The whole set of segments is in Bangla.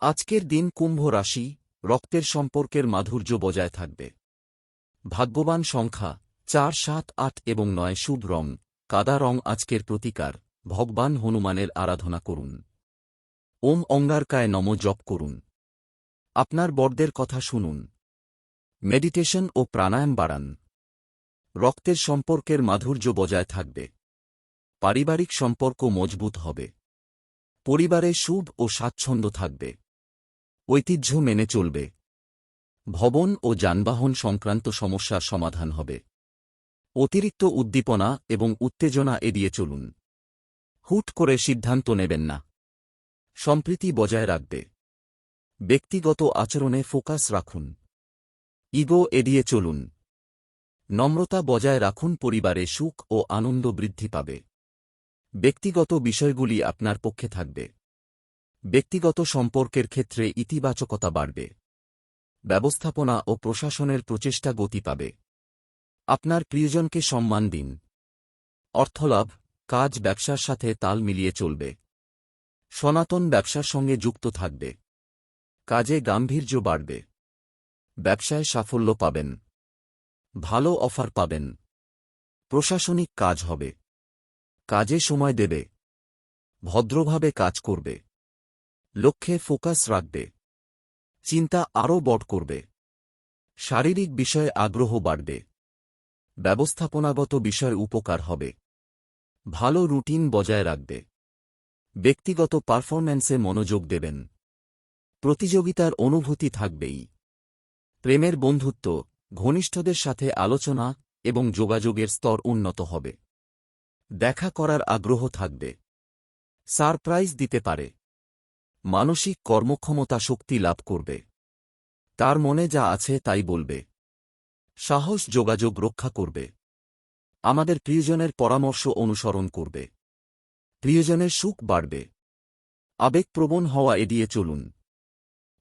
আজকের দিন কুম্ভ রাশি রক্তের সম্পর্কের মাধুর্য বজায় থাকবে। ভাগ্যবান সংখ্যা চার, সাত, আট এবং নয় শুভ রং, কাদা রং আজকের প্রতিকার, ভগবান হনুমানের আরাধনা করুন। ওম অঙ্গারকায় নম জপ করুন। আপনার বড়দের কথা শুনুন। মেডিটেশন ও প্রাণায়াম বাড়ান। রক্তের সম্পর্কের মাধুর্য বজায় থাকবে। পারিবারিক সম্পর্ক মজবুত হবে। পরিবারে শুভ ও স্বাচ্ছন্দ্য থাকবে। ঐতিহ্য মেনে চলবে। ভবন ও যানবাহন সংক্রান্ত সমস্যার সমাধান হবে। অতিরিক্ত উদ্দীপনা এবং উত্তেজনা এড়িয়ে চলুন। হুট করে সিদ্ধান্ত নেবেন না। সম্প্রীতি বজায় রাখবে। ব্যক্তিগত আচরণে ফোকাস রাখুন। ইগো এড়িয়ে চলুন। নম্রতা বজায় রাখুন, পরিবারে সুখ ও আনন্দ বৃদ্ধি পাবে। ব্যক্তিগত বিষয়গুলি আপনার পক্ষে থাকবে। ব্যক্তিগত সম্পর্কের ক্ষেত্রে ইতিবাচকতা বাড়বে। ব্যবস্থাপনা ও প্রশাসনের প্রচেষ্টা গতি পাবে। আপনার প্রিয়জনকে সম্মান দিন। অর্থলাভ, কাজ ব্যবসার সাথে তাল মিলিয়ে চলবে। সনাতন ব্যবসার সঙ্গে যুক্ত থাকবে। কাজে গাম্ভীর্য বাড়বে। ব্যবসায় সাফল্য পাবেন। ভালো অফার পাবেন। প্রশাসনিক কাজ হবে। কাজে সময় দেবে। ভদ্রভাবে কাজ করবে। লক্ষ্যে ফোকাস রাখবে। চিন্তা আরও বড় করবে। শারীরিক বিষয়ে আগ্রহ বাড়বে। ব্যবস্থাপনাগত বিষয় উপকার হবে। ভালো রুটিন বজায় রাখবে। ব্যক্তিগত পারফরম্যান্সে মনোযোগ দেবেন। প্রতিযোগিতার অনুভূতি থাকবেই। প্রেমের বন্ধুত্ব, ঘনিষ্ঠদের সাথে আলোচনা এবং যোগাযোগের স্তর উন্নত হবে। দেখা করার আগ্রহ থাকবে। সারপ্রাইজ দিতে পারে। মানসিক কর্মক্ষমতা শক্তি লাভ করবে। তার মনে যা আছে তাই বলবে। সাহস যোগাযোগ রক্ষা করবে। আমাদের প্রিয়জনের পরামর্শ অনুসরণ করবে। প্রিয়জনের সুখ বাড়বে। আবেগপ্রবণ হওয়া এড়িয়ে চলুন।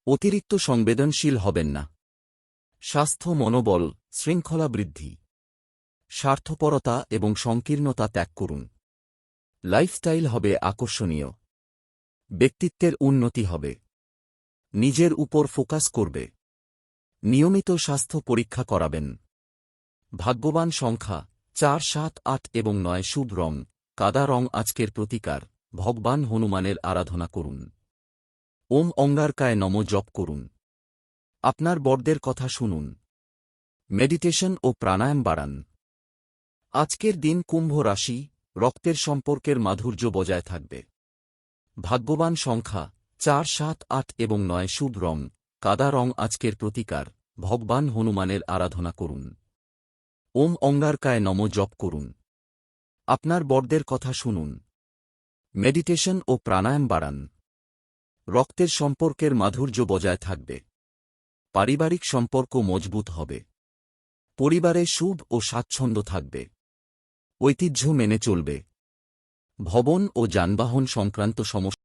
অতিরিক্ত সংবেদনশীল হবেন না। স্বাস্থ্য মনোবল, শৃঙ্খলা বৃদ্ধি। স্বার্থপরতা এবং সংকীর্ণতা ত্যাগ করুন। লাইফস্টাইল হবে আকর্ষণীয়। ব্যক্তিত্বের উন্নতি হবে। নিজের উপর ফোকাস করবে। নিয়মিত স্বাস্থ্য পরীক্ষা করাবেন। ভাগ্যবান সংখ্যা, চার, সাত, আট এবং নয় শুভ রং, কাদা রং আজকের প্রতিকার, ভগবান হনুমানের আরাধনা করুন। ওম অঙ্গারকায় নম জপ করুন। আপনার বড়দের কথা শুনুন। মেডিটেশন ও প্রাণায়াম বাড়ান। আজকের দিন কুম্ভ রাশি, রক্তের সম্পর্কের মাধুর্য বজায় থাকবে। ভাগ্যবান সংখ্যা, চার, সাত, আট এবং নয় শুভ রং, কাদা রং আজকের প্রতিকার, ভগবান হনুমানের আরাধনা করুন। ওম অঙ্গারকায় নম জপ করুন। আপনার বড়দের কথা শুনুন। মেডিটেশন ও প্রাণায়াম বাড়ান। রক্তের সম্পর্কের মাধুর্য বজায় থাকবে। পারিবারিক সম্পর্ক মজবুত হবে। পরিবারে শুভ ও স্বাচ্ছন্দ্য থাকবে। ঐতিহ্য মেনে চলবে। ভবন ও যানবাহন সংক্রান্ত সমস্যা